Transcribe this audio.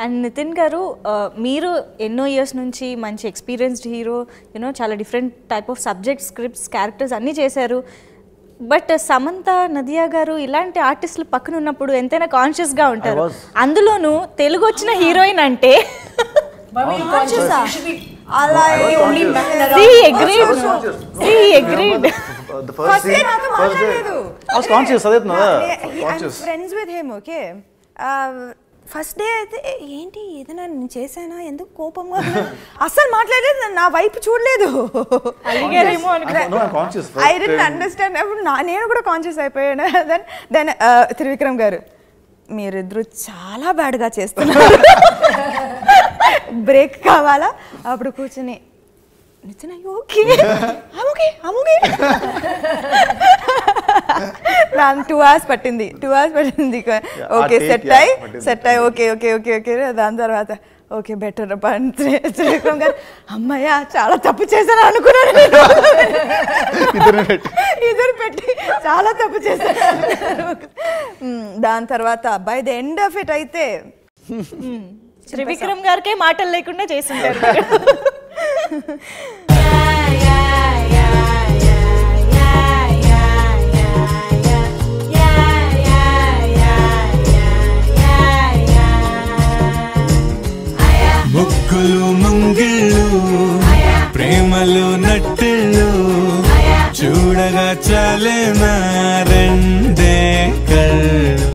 And Nitin గారు మీరు ఎన్నో ఇయర్స్ నుంచి మంచి ఎక్స్పీరియన్స్డ్ హీరో యూనో చాలా different type of subject scripts characters అన్నీ చేశారు. బట్ సమంత నదియా గారు ఇలాంటి ఆర్టిస్టులు పక్కన ఉన్నప్పుడు ఎంతైనా కాన్షియస్గా ఉంటారు. అందులోనూ తెలుగు వచ్చిన హీరోయిన్ అంటే. Friends with him okay first day అయితే "ఏ, ఏంటి? ఏదైనా నేను చేశానా? ఎందుకు కోపంగా ఉన్నా?" అస్సలు మాట్లాడలేదు. నా వైపు చూడలేదు. అడిగారేమో. I didn't time. అండర్స్టాండ్ అప్పుడు నా నేను కూడా కాన్షియస్ అయిపోయాను. దెన్ దెన్ త్రివిక్రమ్ గారు మీరిద్దరు చాలా బ్యాడ్గా చేస్తున్నారు. బ్రేక్ కావాలా? అప్పుడు కూర్చుని నిజం okay okay okay two hours పట్టింది. టూ అవర్స్ పట్టింది. ఓకే సెట్ అయ్యి. సెట్ అయ్యి ఓకే ఓకే ఓకే ఓకే దాని తర్వాత ఓకే బెటర్ త్రివిక్రమ్ గారు అమ్మయ్య చాలా తప్పు చేశాను అనుకున్నాను. ఇద్దరు పెట్టి చాలా తప్పు చేశాను. మ్మ్, దాని తర్వాత by the end of it అయితే త్రివిక్రమ్ గారికే మాటలు లేకుండా చేసింటారు ముగ్గులు ముంగిళ్ళు ప్రేమలు నట్టిళ్ళు చూడగా చాలే నా రెండే కళ్ళు